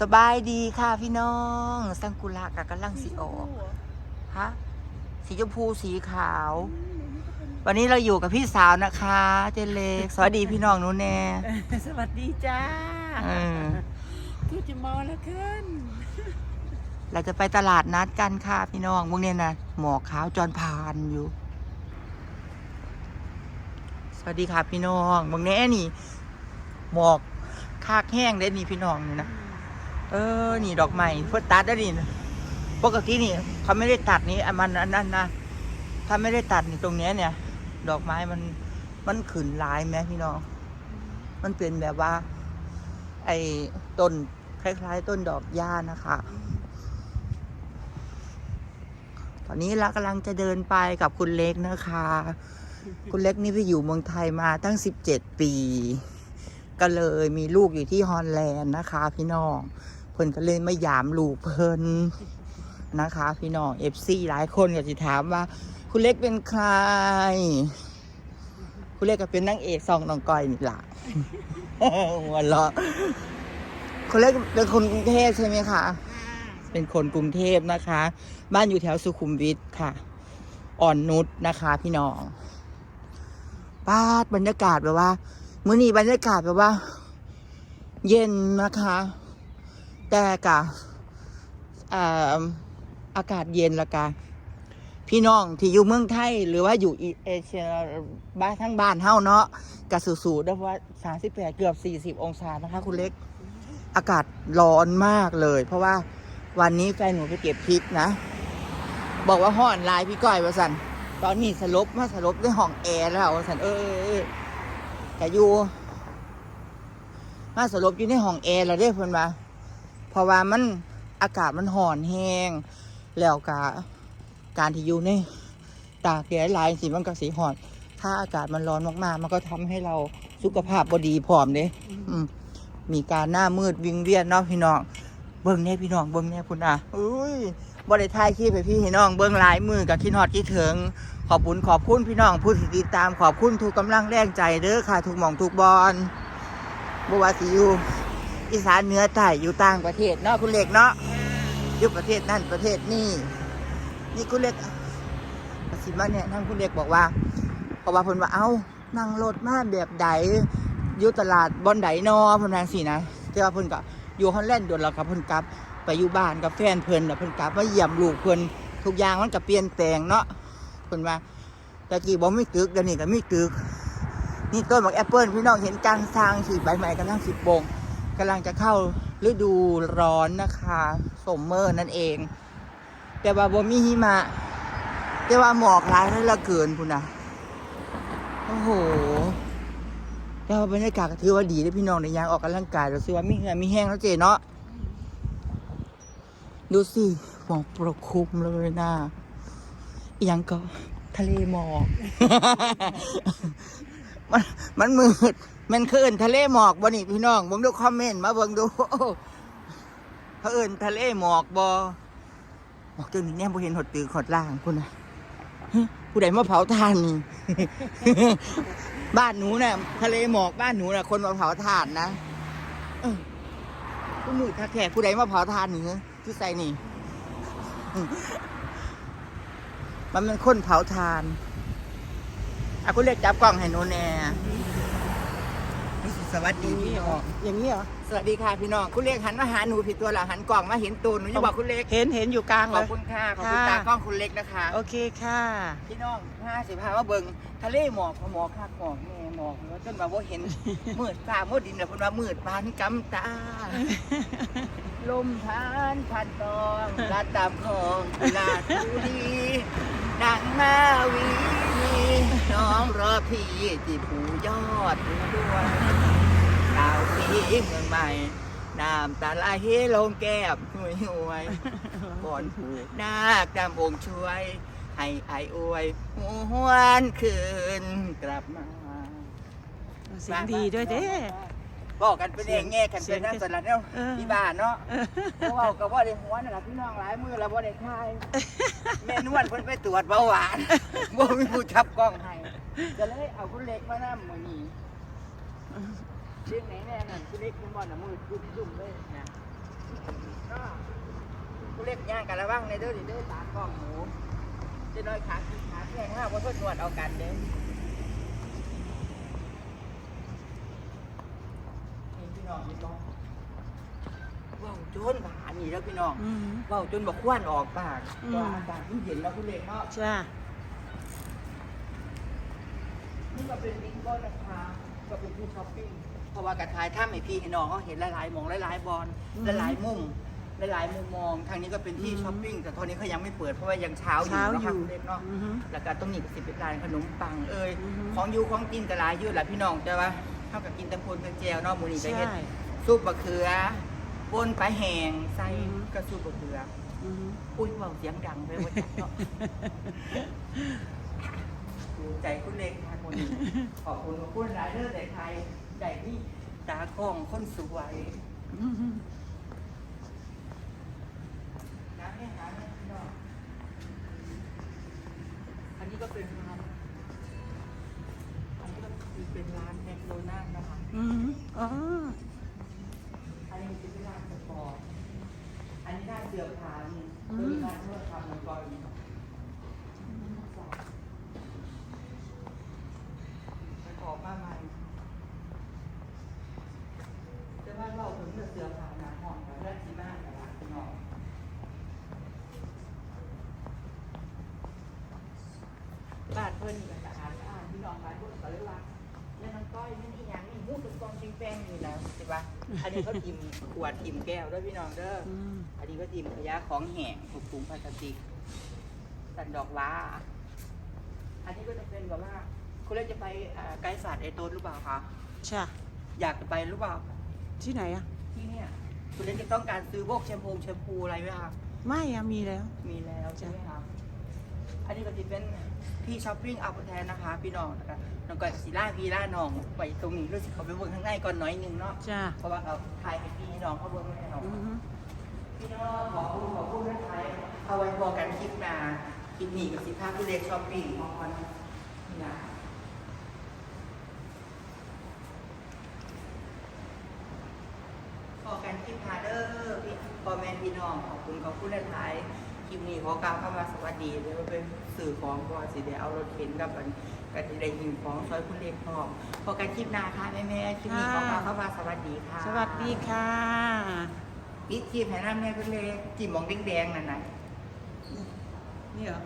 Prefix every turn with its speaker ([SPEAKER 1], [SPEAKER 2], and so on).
[SPEAKER 1] สบายดีค่ะพี่น้อง สังกุระกับกำลังสีออกฮะสีชมพูสีขาว วันนี้เราอยู่กับพี่สาวนะคะ เจเล็ก สวัสดีพี่น้องหนูแน่
[SPEAKER 2] สวัสดีจ้า
[SPEAKER 1] เออ
[SPEAKER 2] คือจะมอแล้วขึ้น
[SPEAKER 1] เราจะไปตลาดนัดกันค่ะพี่น้องพวกเนี้ยนะหมอกขาวจอนพานอยู่ สวัสดีค่ะพี่น้องบางแน่นี่ หมอกคากแห้งได้นี่พี่น้องนี่นะ เออ นี่ดอกไม้เพื่อตัดได้นี่นะปกตินี่เขาไม่ได้ตัดนี่มันอันนั้นนะ ถ้าไม่ได้ตัดนี่ตรงเนี้ยเนี่ย ดอกไม้มันมันขืนลายไหมพี่น้อง มันเป็นแบบว่า ไอ้ต้นคล้าย ๆ ต้นดอกหญ้านะคะ ตอนนี้เรากำลังจะเดินไปกับคุณเล็กนะคะ คุณเล็กนี่ไปอยู่เมืองไทยมาตั้ง 17 ปี ก็เลยมีลูกอยู่ที่ฮอลแลนด์นะคะ พี่น้องเพิ่นก็เลยไม่ยามลูกเพิ่นนะคะ พี่น้องเอฟซีหลายคนก็จะถามว่า คุณเล็กเป็นใคร คุณเล็กก็เป็นนางเอกซองน้องก้อยนี่ละหัวเราะคุณเล็กเป็นคนกรุงเทพใช่ไหมคะเป็นคนกรุงเทพนะคะ บ้านอยู่แถวสุขุมวิทค่ะ อ่อนนุชนะคะ พี่น้อง ป้าดบรรยากาศแบบว่ามื้อนี้บรรยากาศแบบว่า เย็นนะคะ แต่กะอาอากาศเย็นละกะพี่น้องที่อยู่เมืองไทย หรือว่าอยู่เอเชียบ้านทั้งบ้านเฮาเนาะกะสูๆได้ว่าสามสิบแปดเกือบสี่สิบองศานะคะ คุณเล็ก อากาศร้อนมากเลย เพราะว่าวันนี้แฟนหนูไปเก็บพริกนะ บอกว่าห่อนลายพี่ก้อยว่าสัน ตอนนี้สลบมาสลบด้วยห้องแอร์แล้วว่าสันเออเออเออแต่อยู่มาสลบอยู่ในห้องแอร์แล้วเด้เพิ่นว่าเพราะว่ามันอากาศมันห่อนแห้งแล้วกาการที่อยู่ในตากแดดหลายสิมันก็สีห่อน ถ้าอากาศมันร้อนมากๆ มันก็ทำให้เราสุขภาพบดีพร้อมเด้อืมมีการหน้ามืดวิงเวียนเนาะพี่น้องเบิ้งแน่พี่น้องเบิ้งแน่พุ่นอะอุ้ย บ่ได้ถ่ายคลิปให้พี่ให้น้องเบิ้งหลายมือกับคิดฮอดคิดถึงขอบคุณขอบคุณพี่น้องผู้ติดตามขอบคุณทุกกำลังแรงใจเด้อค่ะทุกหม่องทุกบอลบ่ว่าสิอยู่อีสานเหนือใต้อยู่ต่างประเทศเนาะคุณเล็กเนาะอยู่ประเทศนั่นประเทศนี่นี่คุณเล็กประสิมาเนี่ยนั่งคุณเล็กบอกว่าเพราะว่าเพิ่นว่าเอ้านั่งรถมาแบบใดอยู่ตลาดบอนไดนอเพิ่นว่าสินะแต่ว่าเพิ่นก็อยู่ฮอลแลนด์โดนแล้วครับเพิ่นกลับ ไปอยู่บ้านกับแฟนเพิ่นแล้วเพิ่นกลับมาเยี่ยมลูกเพิ่นทุกอย่างมันก็เปลี่ยนแปลงเนาะเพิ่นว่าแต่กี้บ่มีตึกเดี๋ยวนี้ก็มีตึกนี่ต้นบักแอปเปิลพี่น้องเห็นกลางทางสิใบไม้กำลังสิบโปงกำลังจะเข้าฤดูร้อนนะคะสมเมอร์นั่นเอง แต่ว่าบ่มีหิมะแต่ว่าหมอกหลายเหลือเกินพุ่นนะโอ้โหแต่ว่าบรรยากาศก็ถือว่าดีได้อพี่น้องในยางออกกำลังกายเราซื้อว่ามีเหงื่อมีแห้งแล้วเจเนาะ ดูสิหมอกปกคลุมเลยนะยังก็ทะเลหมอก มันมันมืด มันคือเอินทะเลหมอกบ่นี่พี่น้องเบิ่งดูคอมเมนต์มาเบิ่งดูเขาเอินทะเลหมอกบ่หมอกตัวนี้เนี่ยบ่เห็นหดตือหดล่างคุณนะฮะผู้ใดมาเผาทานนี่ บ้านหนูน่ะทะเลหมอกบ้านหนูน่ะ คนมาเผาถ่านนะผู้มือถ้าแขกผู้ใดมาเผาถ่านนี่ ที่ใส่นี่อืมมันเป็นคนเผาถ่านอะคุณเรียกจับกล้องให้หนูแน่สวัสดีพี่น้อง
[SPEAKER 2] อย่างนี้เหรอ
[SPEAKER 1] ส วัสดีค่ะพี่น้องคุณเล็กหันมาหาหนูผิดตัวละหันกล่องมาเห็นตัวหนูจะบอกคุณเล็ก
[SPEAKER 2] เห็นเห็นอยู่กลาง
[SPEAKER 1] ข
[SPEAKER 2] เล
[SPEAKER 1] อบ
[SPEAKER 2] ย
[SPEAKER 1] คุณค่ะขอบคุณ
[SPEAKER 2] ค่ะ
[SPEAKER 1] ตากล้องคุณเล็กนะคะ
[SPEAKER 2] โอเคค่ะ
[SPEAKER 1] พี่น้องห้าสิบห้าว่าเบิงทะเลหมอกหมอกคักหมอกแม่หมอกแล้วจนมาว่าเห็น มืดฟ้ามืดดินแล้วคนว่ามืดปานกำตา ลมพานพัดตองลาดตามคลองลาดทุลีดังมาวีน้องรอพี่ที่ผูยอดดูด้วย ดาวพีเมืองใหม่น้ำตาไหลลงแก้มห่วยห่วยๆก่อนผูกนาคดำองค์ช่วย ให้ไอายอวยหวนคืนกลับมา
[SPEAKER 2] เสียงดีด้วยเด้
[SPEAKER 1] บอกกันเป็นเองแง่กันเป็นนั่นสลัดเนาะ
[SPEAKER 2] เออ
[SPEAKER 1] ที่บ้านเนาะเพราะว่ากับว่าได้หัวนั่นแหละพี่น้องหลายมือแล้วว่าได้คายแม่นวลเพิ่นไปตรวจเบาหวานบ่มีผู้จับกล้องให้ก็เลยเอาคุณเล็กมานั่มือนี้ เรื่องไหนแน่นั่นคุณเล็กคุณบอลน่ะมือดุ่มดุ่มๆเลยนะก็คุณเล็กย่างกันระวังในเด้อดิเด้อตากล้องหมูจะน้อยขาขีขาแข็งห้าเพราะทนนวดเอากันเด้อนี่พี่น้องพี่น้องว้าวโจนผ่านนี่แล้วพี่น้อง
[SPEAKER 2] อืม
[SPEAKER 1] ว้าวจนบอกควันออกปาก
[SPEAKER 2] อืม
[SPEAKER 1] ว่าอากาศที่เย็นแล้วคุณเล็กเนาะ
[SPEAKER 2] จ้า
[SPEAKER 1] นี่ก็เป็นลิงก์ก็นะคะก็เป็นที่ช้อปปิ้ง เพราะว่ากระทายถ้าไม่พี่ให้น้องเขาเห็นหลายๆหมองหลายๆบอลหลายๆมุมหลายๆมุมมอง ทางนี้ก็เป็นที่ช้อปปิ้งแต่ตอนนี้เขายังไม่เปิดเพราะว่ายังเช้าอยู่
[SPEAKER 2] เช้า
[SPEAKER 1] นะ
[SPEAKER 2] อ
[SPEAKER 1] คะ
[SPEAKER 2] ยู่
[SPEAKER 1] คุณเล็กเนาะ
[SPEAKER 2] อือฮึ
[SPEAKER 1] แล้วก็ตรงนี้ก็สิเป็นร้านขนมปังเอ่ย
[SPEAKER 2] อือฮึ
[SPEAKER 1] ของอยู่ของกินก็หลายอยู่แหละพี่น้องแต่ว่าเท่ากับกินแตะพนเป็นเจลเนาะหมูนี่ก็เฮ็ด
[SPEAKER 2] ใช่
[SPEAKER 1] ซุปบะเขือปนปลาแห้งใส่
[SPEAKER 2] อือฮึ
[SPEAKER 1] กระซุปบะเขือ
[SPEAKER 2] อือฮึ
[SPEAKER 1] อุ้ยเบาเสียงดังไปว่าจักเนาะดูใจคุณเล็กค่ะคนนี้ขอบคุณขอบคุณหลายเรื่องแต่ไทย ใจที่ตากล้องคนสวย
[SPEAKER 2] อือฮึ
[SPEAKER 1] น้ำให้หาให้พี่น้องอันนี้ก็เป็นร้านอันนี้ก็คือเป็นร้านแมคโดนัลด์นะคะ
[SPEAKER 2] อือฮึอ๋อ
[SPEAKER 1] อันนี้เป็นร้านสปอร์ตอันนี้ร้าเสือผานี่ก็มีร้านนวดทำมันก่อนอีกไปขอบมาใหม่แต่ว่าเราถึงเลือกเสือผาหนาห้องแต่แรกที่บ้านแต่ละพี่น้องบ้านเพื่อนนี่ก็สะอาดสะอาดพี่น้องบ้านเพื่อนก็เลยว่าแล้วน้องก้อยนี่อีหยังนี่หูเป็นกองชิงแป้งนี่แล้วใช่ปะอันนี้เขาทิมขวดทิมแก้วด้วยพี่น้องเด้อ
[SPEAKER 2] อืม
[SPEAKER 1] อันนี้ก็ทีมขยะของแห้งถูกถุงพลาสติกสันดอกว้า อันนี้ก็จะเป็นแบบว่าคุณเล่นจะไปอ่าไกด์ศาสตร์ไอโต้นหรือเปล่าคะ
[SPEAKER 2] ใช่
[SPEAKER 1] อยากจะไปหรือเปล่า
[SPEAKER 2] ที่ไหนอะ
[SPEAKER 1] ที่เนี่ยคุณเล่นจะต้องการซื้อพวกแชมพูแชมพูอะไรไหมคะ
[SPEAKER 2] ไม่อะมีแล้ว
[SPEAKER 1] มีแล้วใช่ไหมคะอันนี้ก็จะเป็น ที่ช้อปปิ้งเอาแทนนะคะ พี่น้องนะคะน้องก็สีล่าพี่ล่าน้องไปตรงนี้รู้สึกเขาไปเบิ่งข้างในก่อนหน้อยหนึงเนาะ
[SPEAKER 2] จ้า
[SPEAKER 1] เพราะว่าเราถ่ายให้พี่น้องเขาเบิ่งให้เรา
[SPEAKER 2] อือฮึ
[SPEAKER 1] พี่น้องขอพูดขอพูดท้ายเอาไว้พอกันคลิปหนาคลิปนี้กับสิภาพที่เล็กช้อปปิ้งของคนนี่นะพอกันคลิปหนาเด้อพี่พ่อแม่พี่น้องขอบคุณขอบคุณท้ายค ลิปนี้ขอกล่าวเข้ามาสวัสดีเดี๋ยวเป็นสื่อของก่อนสิเดี๋ยวเอารถเข็นกับอันกันที่ได้ยินของซอยคุณเล็กพร้อมพอกันคลิปหนาค่ะแม่แม่ๆคลิปนี้ขอกล่าวเข้ามาสวัสดีค่ะ
[SPEAKER 2] สวัสดีค่ะ
[SPEAKER 1] ปิดคลิปให้น้ำแม่คุณเล็กจิ้มมองแดงๆนั่นน่ะ
[SPEAKER 2] นี่เหรอ